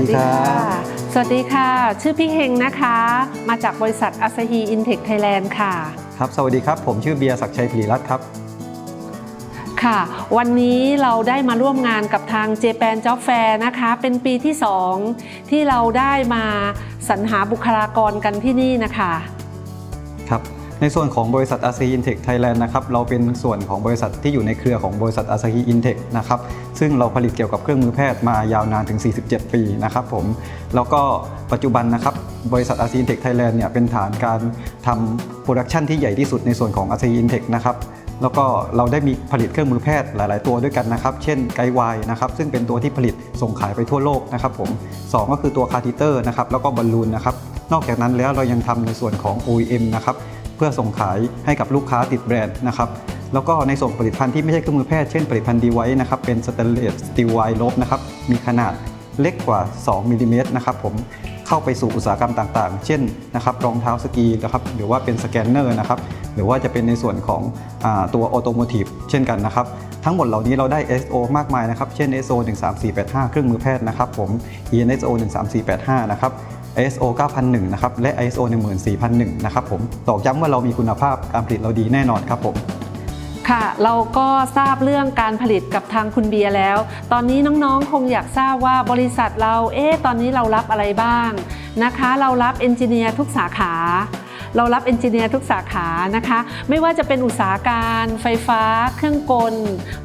ดีค่ะ สวัสดีค่ะ ชื่อพี่เฮงนะคะ มาจากบริษัทอาซาฮีอินเทคไทยแลนด์ค่ะ ครับ สวัสดีครับ ผมชื่อเบียร์ศักดิ์ชัยผลีรัตน์ครับ ค่ะ วันนี้เราได้มาร่วมงานกับทางเจแปนจ็อบแฟร์นะคะ เป็นปีที่ 2 ที่เราได้มาสรรหาบุคลากรกันที่นี่นะคะครับ ในส่วนของบริษัทอาซีอินเทคไทยแลนด์นะครับเราเป็นส่วนของบริษัทที่อยู่ในเครือของบริษัทอาซีอินเทคนะครับซึ่งเราผลิตเกี่ยวกับเครื่องมือแพทย์มายาวนานถึง 47 ปีนะครับผมแล้วก็ปัจจุบันนะครับบริษัทอาซีอินเทคไทยแลนด์เนี่ยเป็นฐานการทำโปรดักชันที่ใหญ่ที่สุดในส่วนของอาซีอินเทคนะครับแล้วก็เราได้มีผลิตเครื่องมือแพทย์หลาย ๆ ตัวด้วยกันนะครับ เช่นไกวายนะครับ ซึ่งเป็นตัวที่ผลิตส่งขายไปทั่วโลกนะครับผมสองก็คือตัวคาทิเตอร์นะครับ แล้วก็บอลลูนนะครับ นอกจากนั้นแล้วเรายังทำในส่วนของ OEM นะครับ พื่อส่งขายให้กับลูกค้าติดแบรนด์นะครับแล้วก็ในส่วนผลิตภัณฑ์ที่ไม่ใช่เครื่องมือแพทย์เช่นผลิตภัณฑ์ดีไวนะครับเป็นสเตนเลสสตีลไวลบนะครับมีขนาดเล็กกว่า 2มิลลิเมตรนะครับผมเข้าไปสู่อุตสาหกรรมต่างๆ เช่นนะครับรองเท้าสกีนะครับหรือว่าเป็นสแกนเนอร์นะครับหรือว่าจะเป็นในส่วนของอตัวออโตโมทีฟเช่นกันนะครับทั้งหมดเหล่านี้เราได้ SO มากมายนะครับ เช่น SO 13485 เครื่องมือแพทย์นะครับผม ENSO 13485 นะครับ ISO 9001 นะครับ และ ISO 14001 นะครับผมตอกย้ำว่าเรามีคุณภาพการผลิตเราดีแน่นอนครับผมค่ะ เราก็ทราบเรื่องการผลิตกับทางคุณเบียร์แล้ว ตอนนี้น้องๆ คงอยากทราบว่าบริษัทเรา เอ๊ะ ตอนนี้เรารับอะไรบ้างนะคะ เรารับเอนจิเนียร์ทุกสาขา เรารับเอนจิเนียร์ทุกสาขานะคะ ไม่ว่าจะเป็นอุตสาหการ ไฟฟ้า เครื่องกล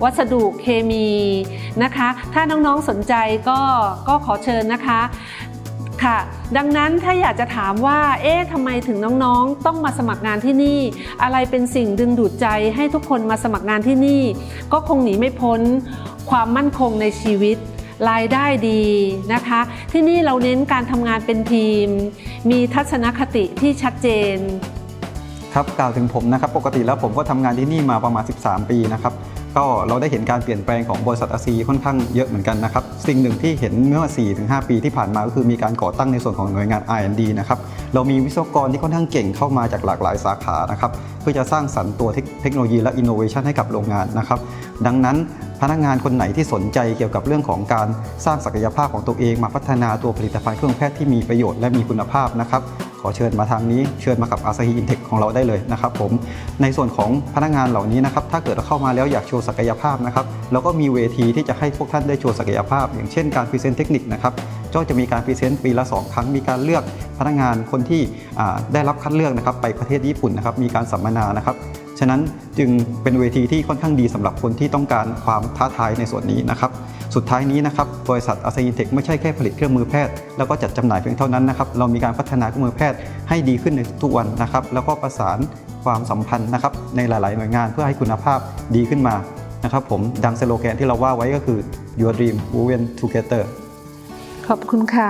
วัสดุเคมีนะคะ ถ้าน้องๆ สนใจก็ก็ขอเชิญนะคะ ค่ะ ดังนั้นถ้าอยากจะถามว่า เอ๊ะทำไมถึงน้องๆ ต้องมาสมัครงานที่นี่ อะไรเป็นสิ่งดึงดูดใจให้ทุกคนมาสมัครงานที่นี่ ก็คงหนีไม่พ้น ความมั่นคงในชีวิตรายได้ดีนะคะ ที่นี่เราเน้นการทำงานเป็นทีม มีทัศนคติที่ชัดเจน ครับกล่าวถึงผมนะครับ ปกติแล้วผมก็ทำงานที่นี่มาประมาณ 13 ปีนะครับ ก็เราได้เห็นการเปลี่ยนแปลงของบริษัทอาซีค่อนข้างเยอะเหมือนกันนะครับ สิ่งหนึ่งที่เห็นเมื่อ 4-5 ปีที่ผ่านมาก็คือมีการก่อตั้งในส่วนของหน่วยงาน R&D นะครับเรามีวิศวกรที่ค่อนข้างเก่งเข้ามาจากหลากหลายสาขานะครับเพื่อจะสร้างสรรค์ตัวเทคโนโลยีและอินโนเวชันให้กับโรงงานนะครับดังนั้นพนักงานคนไหนที่สนใจเกี่ยวกับเรื่องของการสร้างศักยภาพของตัวเอง มาพัฒนาตัวผลิตภัณฑ์เครื่องแพทย์ที่มีประโยชน์และมีคุณภาพนะครับ ขอเชิญมาทางนี้เชิญมากับอาซาฮีอินเทคของเราได้เลยนะครับผมในส่วนของพนักงานเหล่านี้นะครับถ้าเกิดเราเข้ามาแล้วอยากโชว์ศักยภาพนะครับเราก็มีเวทีที่จะให้พวกท่านได้โชว์ศักยภาพ อย่างเช่นการพรีเซนต์เทคนิคนะครับก็จะมีการพรีเซนต์ปีละ 2 ครั้งมีการเลือกพนักงานคนที่ได้รับคัดเลือกนะครับไปประเทศญี่ปุ่นนะครับมีการสัมมนานะครับ ฉะนั้นจึงเป็นเวทีที่ค่อนข้างดีสำหรับคนที่ต้องการความท้าทายในส่วนนี้นะครับสุดท้ายนี้นะครับบริษัทอาซาอินเทคไม่ใช่แค่ผลิตเครื่องมือแพทย์ แล้วก็จัดจำหน่ายเพียงเท่านั้นนะครับเรามีการพัฒนาเครื่องมือแพทย์ให้ดีขึ้นในทุกวันนะครับแล้วก็ประสานความสัมพันธ์นะครับในหลาย ๆ หน่วยงานเพื่อให้คุณภาพดีขึ้นมานะครับผมดังสโลแกนที่เราว่าไว้ก็คือ your dream woven together ขอบคุณค่ะ